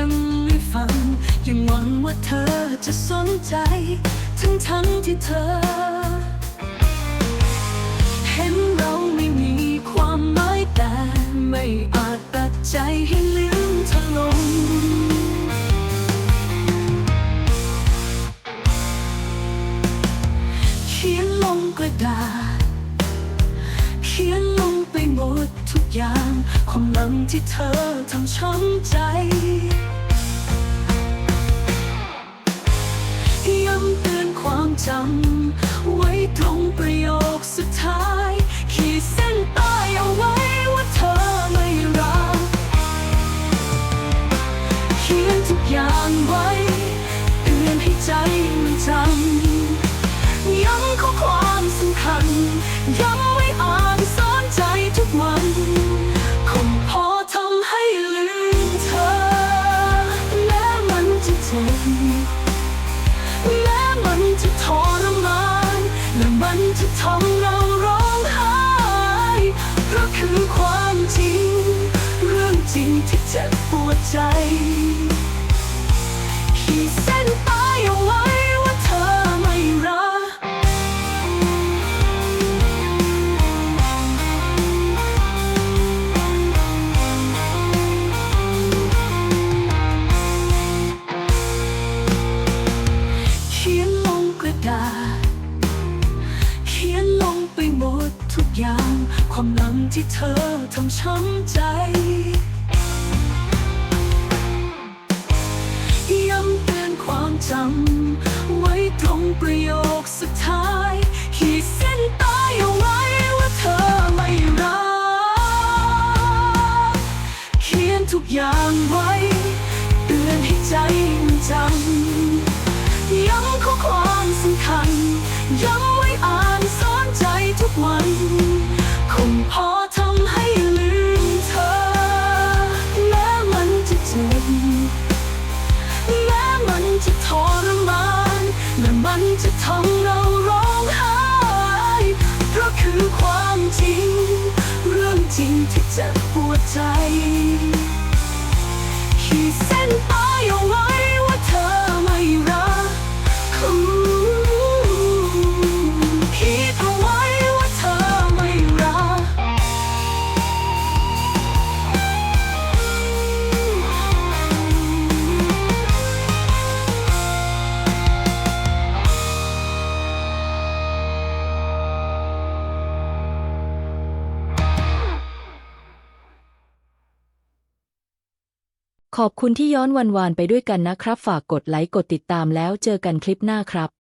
ยังหวังว่าเธอจะสนใจ ทั้งทั้งที่เธอ เห็นเราไม่มีความหมายแต่ไม่อาจตัดใจให้ลืมเธอลง เขียนลงกระดาษ ดทุกอย่าง ความหลังที่เธอทำช้ำใจย้ำเตือนความจำ ไว้ตรงประโยคสุดท้าย ขีดเส้นใต้เอาไว้ว่าเธอไม่รักเขียนทุกอย่างไว้ เตือนให้ใจ และมันจะทำเราร้องไห้เพราะคือความจริง เรื่องจริงที่เจ็บปวดใจ ย่างความหลังที่เธอทำช้ำใจย้ำเตือนความจำไว้ตรงประโยคสุดท้าย ขีดเส้นใต้เอาไว้ว่าเธอไม่รัก เขียนทุกอย่างไว้ มันจ ขอบคุณที่ย้อนวันวานไปด้วยกันนะครับ ฝากกดไลค์กดติดตามแล้วเจอกันคลิปหน้าครับ